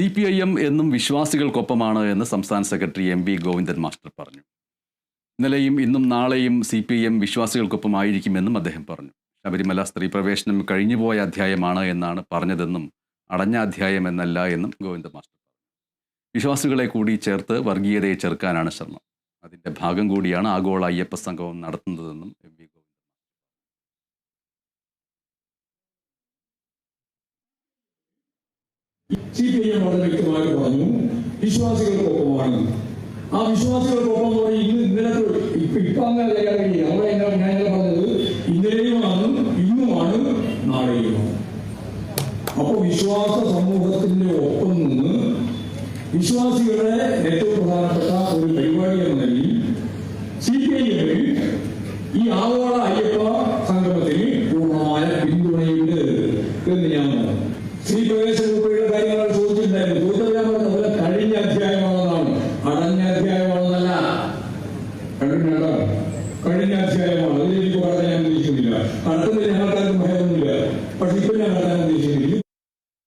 C P I M എന്നും വിശ്വാസികൾക്കൊപ്പമാണ് എന്ന് സംസ്ഥാന secretary M V Govindan master പറഞ്ഞു. ഇന്നലെയും ഇന്നും നാളെയും സി പി ഐ എം വിശ്വാസികൾക്കൊപ്പമായിരിക്കുമെന്നും അദ്ദേഹം പറഞ്ഞു. ശബരിമല സ്ത്രീ പ്രവേശനം കഴിഞ്ഞുപോയ അധ്യായമാണ് എന്നാണ് പറഞ്ഞതെന്നും അടഞ്ഞ അധ്യായം എന്നല്ല എന്നും ഗോവിന്ദ മാസ്റ്റർ പറഞ്ഞു. വിശ്വാസികളെ കൂടി ചേർത്ത് വർഗീയതയെ ചെറുക്കാനാണ് ശ്രമം. അതിന്റെ ഭാഗം കൂടിയാണ് ആഗോള അയ്യപ്പ സംഗമം നടത്തുന്നതെന്നും M V Govindan C P I M വളരെ വ്യക്തമായിട്ട് പറഞ്ഞു വിശ്വാസികൾക്കൊപ്പമാണ്. ആ വിശ്വാസികൾക്കൊപ്പം എന്ന് പറഞ്ഞാൽ ഇന്ന് ഇന്നലത്തെ ഇപ്പൊ ഇപ്പൊ അങ്ങനെ തയ്യാറാക്കി അവിടെ എന്താ ഞാൻ പറഞ്ഞത്? ഇന്നലെയുമാണ് ഇന്നുമാണ് നാളെയുമാണ്. അപ്പൊ വിശ്വാസ സമൂഹത്തിന്റെ ഒപ്പം നിന്ന് വിശ്വാസികളുടെ ഏറ്റവും പ്രധാനപ്പെട്ട ഒരു പരിപാടി എന്ന നിലയിൽ സി പി ഐ എമ്മിൽ ഈ ആഗോള അയ്യപ്പ സംഗമത്തിന് പൂർണമായ പിന്തുണയുണ്ട് എന്ന് ഞാൻ പറഞ്ഞു പ്രവേശനം ഉൾപ്പെടെയുള്ള കാര്യങ്ങൾ ചോദിച്ചിട്ടുണ്ടായിരുന്നു ചോദിച്ചത് കഴിഞ്ഞ അധ്യായമാണെന്നാണ്. അടഞ്ഞ അധ്യായമാണെന്നല്ല. കണ്ടിട്ടുണ്ടോ കഴിഞ്ഞ അധ്യായമാണ്. അതിൽ എനിക്ക് പറയാൻ ഉദ്ദേശിക്കുന്നില്ല. അടുത്തത് ഞങ്ങൾക്കാർക്കും ഭയമൊന്നുമില്ല പക്ഷെ ഇപ്പൊ ഞാൻ പറയാൻ ഉദ്ദേശിക്കുന്നില്ല.